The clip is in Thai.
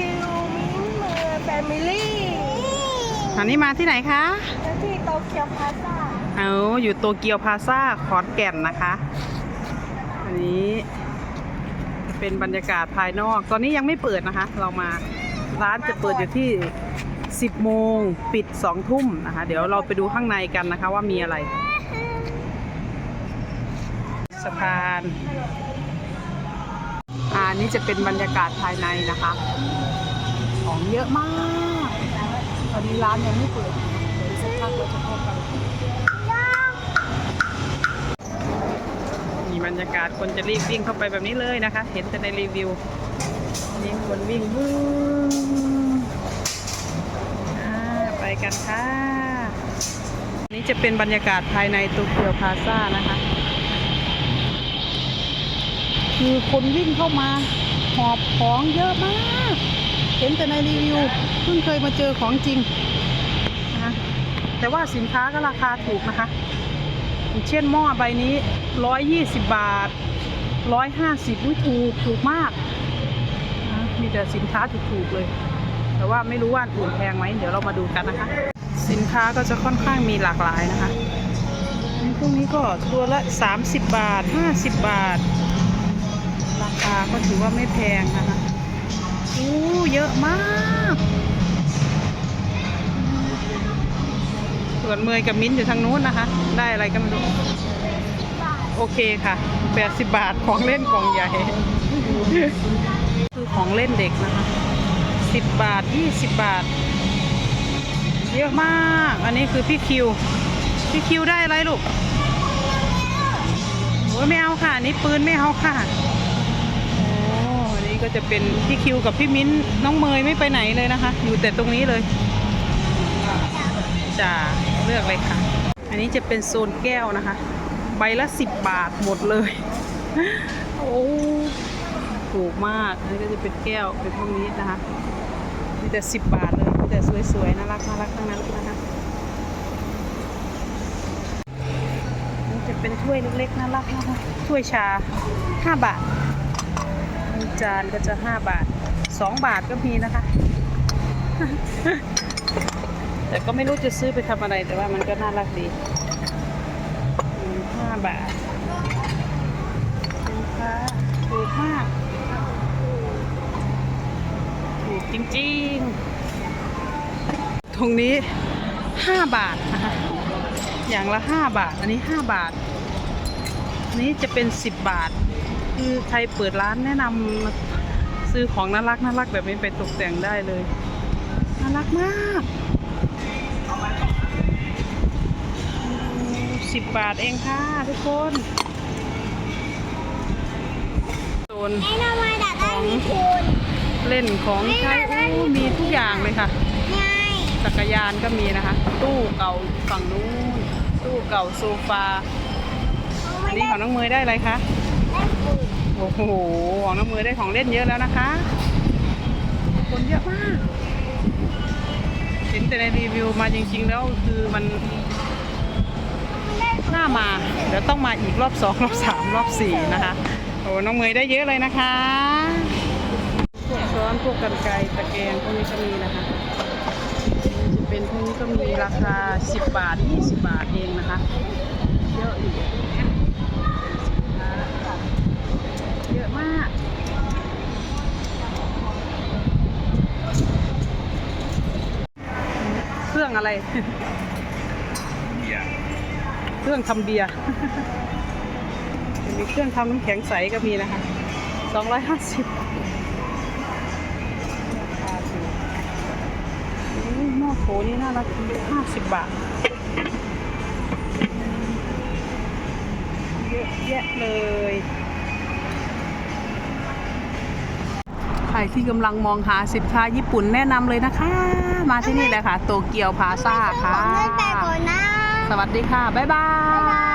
คิวมิ้นเมอร์แฟมิลี่อันนี้มาที่ไหนคะที่โตเกียวพลาซ่าเอาอยู่โตเกียวพลาซ่าขอนแก่นนะคะ อันนี้จะเป็นบรรยากาศภายนอก ตอนนี้ยังไม่เปิดนะคะ เรามาร้านจะเปิดอยู่ที่ 10 โมงปิด 2 ทุ่มนะคะ เดี๋ยวเราไปดูข้างในกันนะคะว่ามีอะไร สะพาน อ่านี่จะเป็นบรรยากาศภายในนะคะ ของเยอะมากตอนนี้ร้านยังไม่เปิดเดี๋ยวสักพักเราจะเข้าไปมีบรรยากาศคนจะรีบวิ่งเข้าไปแบบนี้เลยนะคะ เห็นแต่ในรีวิวนี่คนวิ่งวู้อ่าไปกันค่ะ นี่จะเป็นบรรยากาศภายในโตเกียวพาซ่านะคะ คือคนวิ่งเข้ามาหอบของเยอะมาก เห็นแต่ในรีวิวเพิ่งเคยมาเจอของจริงนะแต่ว่าสินค้าก็ราคาถูกนะคะอย่างเช่นหม้อใบนี้ 120 บาท 150อุ้ยถูกถูกมากนะมีแต่สินค้าถูกๆเลย แต่ว่าไม่รู้ว่าอันอื่นแพงไหมเดี๋ยวเรามาดูกันนะคะ สินค้าก็จะค่อนข้างมีหลากหลายนะคะพวกนี้ก็ตัวละ 30 บาท 50 บาทาก็ถือว่าไม่แพงนะคะอู้เยอะมากส่วนเมยกับมิ้นอยู่ทางนู้นนะคะ ได้อะไรก็ไม่รู้โอเคค่ะ 80 บาทของเล่นกล่องใหญ่ คือของเล่นเด็กนะคะ 10 บาท 20 บาท เยอะมาก อันนี้คือพี่คิว พี่คิวได้อะไรลูกโอ้ยไม่เอาค่ะอันนี้ปืนไม่เอาค่ะ ก็จะเป็นพี่คิวกับพี่มิ้นน้องเมยไม่ไปไหนเลยนะคะ อยู่แต่ตรงนี้เลยจะเลือกเลยค่ะ อันนี้จะเป็นโซนแก้วนะคะ ใบละสิบบาทหมดเลย โอ้ถูกมากอันนี้ก็จะเป็นแก้วเป็นพวกนี้นะคะมีแต่สิบบาทเลยมีแต่สวยๆน่ารักน่ารักทั้งนั้นนะคะนี่จะเป็นถ้วยเล็กๆน่ารักนะคะถ้วยชาห้าบาท จานก็จะห้าบาทสองบาทก็มีนะคะ แต่ก็ไม่รู้จะซื้อไปทำอะไรแต่ว่ามันก็น่ารักดีห้าบาทสินค้าถูกมาก ถูกจริงๆตรงนี้ห้าบาทนะคะอย่างละห้าบาท อันนี้ห้าบาท อันนี้จะเป็นสิบบาท คือใครเปิดร้านแนะนำมาซื้อของน่ารักน่ารักแบบนี้ไปตกแต่งได้เลย น่ารักมากสิบบาทเองค่ะทุกคนโซนไอ้น้องมาดัดได้มีคุณเล่นของใช้อู้มีทุกอย่างเลยค่ะง่ายจักรยานก็มีนะคะ ตู้เก่าฝั่งนู้น ตู้เก่าโซฟาอันนี้ของน้องเมยได้อะไรคะได้คุณ โอ้โหของน้องเมยได้ของเล่นเยอะแล้วนะคะ คนเยอะมาก เห็นแต่ในรีวิวมาจริง ๆ แล้วคือมันน่ามา เดี๋ยวต้องมาอีกรอบสองรอบสามรอบสี่นะคะ โอ้น้องเมยได้เยอะเลยนะคะพวกช้อนพวกกันไกตะแกรงพวกนี้ก็มีนะคะจะเป็นพวกนี้ก็มีราคา 10 บาท 20 บาทเองนะคะ เยอะอยู่เยอะมากเครื่องอะไรเครื่องทำเบียร์จะมีเครื่องทำน้ำแข็งใสก็มีนะคะ250ราคาถูกอุ๊ยหม้อโถนี่น่ารัก50บาท เยอะแยะเลย รที่กำลังมองหาสินค้าญี่ปุ่นแนะนำเลยนะคะ มาที่นี่เลยค่ะ โตเกียวพาซ่าค่ะผมเงินแต่ก่อนนะ สวัสดีค่ะ บ๊ายบาย